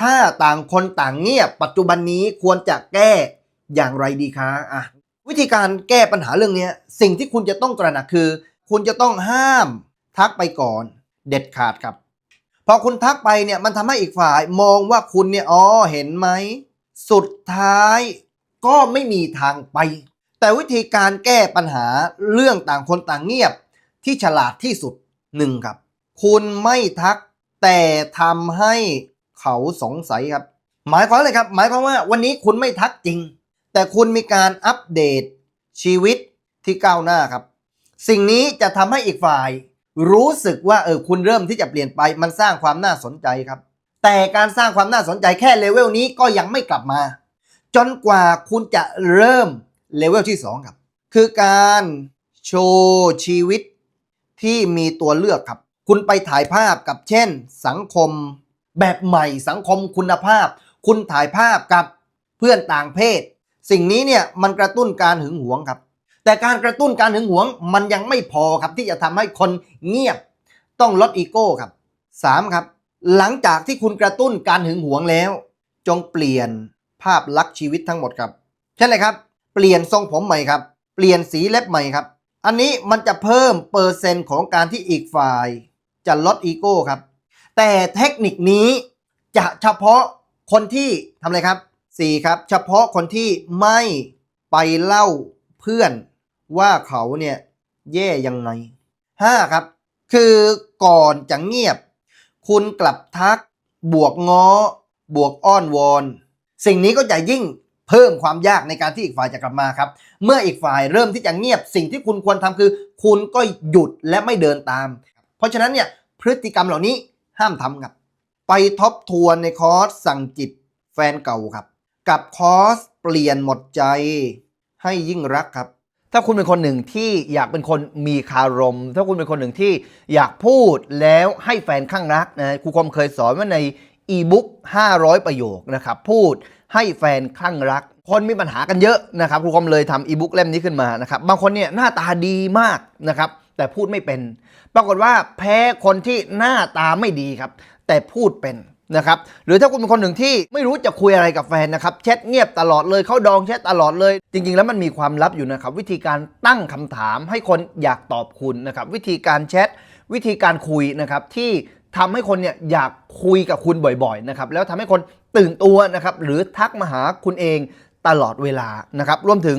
ถ้าต่างคนต่างเงียบปัจจุบันนี้ควรจะแก้อย่างไรดีคะอะวิธีการแก้ปัญหาเรื่องนี้สิ่งที่คุณจะต้องตระหนักคือ คุณจะต้องห้ามทักไปก่อน เด็ดขาดครับพอคุณทักไปเนี่ยมันทำให้อีกฝ่ายมองว่าคุณเนี่ยอ๋อเห็นไหม สุดท้ายก็ไม่มีทางไป แต่วิธีการแก้ปัญหาเรื่องต่างคนต่างเงียบที่ฉลาดที่สุดหนึ่งครับ คุณไม่ทักแต่ทำให้ เขาสงสัยครับ หมายความว่าอะไรครับ หมายความว่าวันนี้คุณไม่ทักจริง แต่คุณมีการอัปเดตชีวิตที่ก้าวหน้าครับ สิ่งนี้จะทำให้อีกฝ่าย รู้สึกว่าเออคุณเริ่มที่จะเปลี่ยนไปมันสร้างความน่าสนใจครับ แต่การสร้างความน่าสนใจแค่เลเวลนี้ก็ยังไม่กลับมา จนกว่าคุณจะเริ่มเลเวลที่ 2 ครับ คือการโชว์ชีวิตที่มีตัวเลือกครับ คุณไปถ่ายภาพกับเช่น สังคม แบบใหม่สังคมคุณภาพ คุณถ่ายภาพกับเพื่อนต่างเพศ สิ่งนี้เนี่ยมันกระตุ้นการหึงหวงครับ แต่การกระตุ้นการหึงหวงมันยังไม่พอครับที่จะทำให้คนเงียบ ต้องลดอีโก้ครับ 3. ครับ หลังจากที่คุณกระตุ้นการหึงหวงแล้ว จงเปลี่ยนภาพลักษณ์ชีวิตทั้งหมดครับเช่นไรครับ เปลี่ยนทรงผมใหม่ครับ เปลี่ยนสีเล็บใหม่ครับ อันนี้มันจะเพิ่มเปอร์เซ็นต์ของการที่อีกฝ่าย จะลดอีโก้ครับ แต่เทคนิคนี้จะเฉพาะคนที่ทำอะไรครับ 4. ครับ เฉพาะคนที่ไม่ไปเล่าเพื่อนว่าเขาเนี่ยแย่ยังไง 5. ครับ คือก่อนจะเงียบ คุณกลับทักบวกง้อ บวกอ้อนวอน สิ่งนี้ก็จะยิ่งเพิ่มความยากในการที่อีกฝ่ายจะกลับมาครับ เมื่ออีกฝ่ายเริ่มที่จะเงียบสิ่งที่คุณควรทำคือ คุณก็หยุดและไม่เดินตาม เพราะฉะนั้นเนี่ยพฤติกรรมเหล่านี้ ห้ามทำครับ ไปทบทวนในคอร์สสั่งจิตแฟนเก่าครับ กับคอร์สเปลี่ยนหมดใจให้ยิ่งรักครับ ถ้าคุณเป็นคนหนึ่งที่อยากเป็นคนมีคารม ถ้าคุณเป็นคนหนึ่งที่อยากพูดแล้วให้แฟนข้างรักนะครูคมเคยสอนว่าในอีบุ๊ก500 ประโยคนะครับ พูดให้แฟนข้างรัก คนมีปัญหากันเยอะนะครับครูคมเลยทำอีบุ๊กเล่มนี้ขึ้นมานะครับ บางคนเนี่ยหน้าตาดีมากนะครับ แต่พูดไม่เป็น ปรากฏว่าแพ้คนที่หน้าตาไม่ดีครับ แต่พูดเป็นนะครับหรือถ้าคุณเป็นคนหนึ่งที่ไม่รู้จะคุยอะไรกับแฟนนะครับแชทเงียบตลอดเลยเข้าดองแชทตลอดเลย จริง ๆ แล้วมันมีความลับอยู่นะครับ วิธีการตั้งคำถามให้คนอยากตอบคุณนะครับวิธีการแชทวิธีการคุยนะครับที่ทำให้คนเนี่ยอยากคุยกับคุณบ่อยๆนะครับแล้วทำให้คนตื่นตัวนะครับหรือทักมาหาคุณเองตลอดเวลานะครับรวมถึง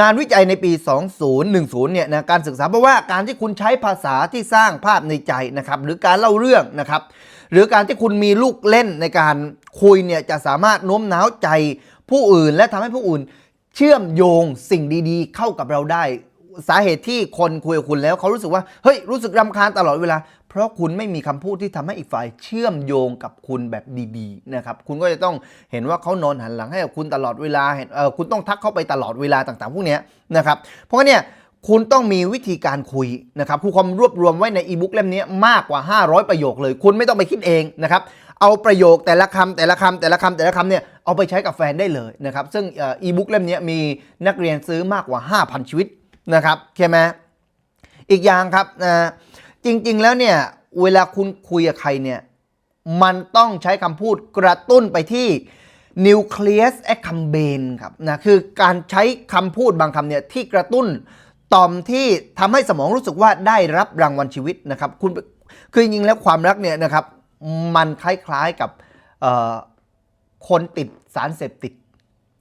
งานวิจัยในปี 2010 เนี่ยนะการศึกษาเพราะว่าการที่คุณใช้ภาษาที่สร้างภาพในใจนะครับหรือการเล่าเรื่องนะครับหรือการที่คุณมีลูกเล่นในการคุยเนี่ยจะสามารถโน้มน้าวใจผู้อื่น และทำให้ผู้อื่น เชื่อมโยงสิ่งดีๆ เข้ากับเราได้ สาเหตุที่คนคุยกับคุณแล้วเขารู้สึกว่าเฮ้ยรู้สึกรำคาญตลอดเวลา ราะคุณไม่มีคำพูดที่ทำให้อีกฝ่ายเชื่อมโยงกับคุณแบบดีๆนะครับคุณก็จะต้องเห็นว่าเขานอนหันหลังให้กับคุณตลอดเวลาเห็นเออคุณต้องทักเข้าไปตลอดเวลาต่างๆ พวกนี้นะครับเพราะงั้นเนี่ยคุณต้องมีวิธีการคุยนะครับครูคอมรวบรวมไว้ในอีบุ๊กเล่มนี้มากกว่า 500 ประโยคเลย คุณไม่ต้องไปคิดเองนะครับเอาประโยคแต่ละคำแต่ละคำแต่ละคำแต่ละคำเนี่ยเอาไปใช้กับแฟนได้เลยนะครับซึ่งอีบุ๊กเล่มนี้มีนักเรียนซื้อมากกว่า 5,000 ชีวิตนะครับใช่ไหมอีกอย่างครับนะ จริง ๆ แล้วเนี่ยเวลาคุณคุยกับใครเนี่ยมันต้องใช้คำพูดกระตุ้นไปที่ nucleus accumbens ครับนะคือการใช้คำพูดบางคำเนี่ยที่กระตุ้นต่อมที่ทำให้สมองรู้สึกว่าได้รับรางวัลชีวิตนะครับคุณคือจริงๆแล้วความรักเนี่ยนะครับมันคล้ายๆกับคนติดสารเสพติด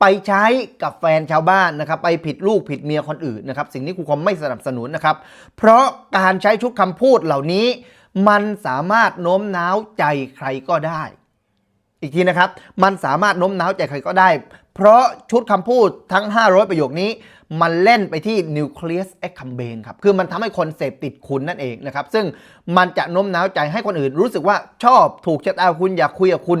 ไปใช้กับแฟนชาวบ้านนะครับไปผิดลูกผิดเมียคนอื่นนะครับสิ่งนี้ครูคอมไม่สนับสนุนนะครับ เพราะการใช้ชุดคำพูดเหล่านี้ มันสามารถโน้มน้าวใจใครก็ได้ อีกทีนะครับ มันสามารถโน้มน้าวใจใครก็ได้ เพราะชุดคำพูดทั้ง 500 ประโยคนี้ มันเล่นไปที่ nucleus accumbens ครับคือมันทำให้คนเสพติดคุณนั่นเองนะครับซึ่งมันจะโน้มน้าวใจให้คนอื่น รู้สึกว่าชอบถูกชะตาคุณอยากคุยกับคุณ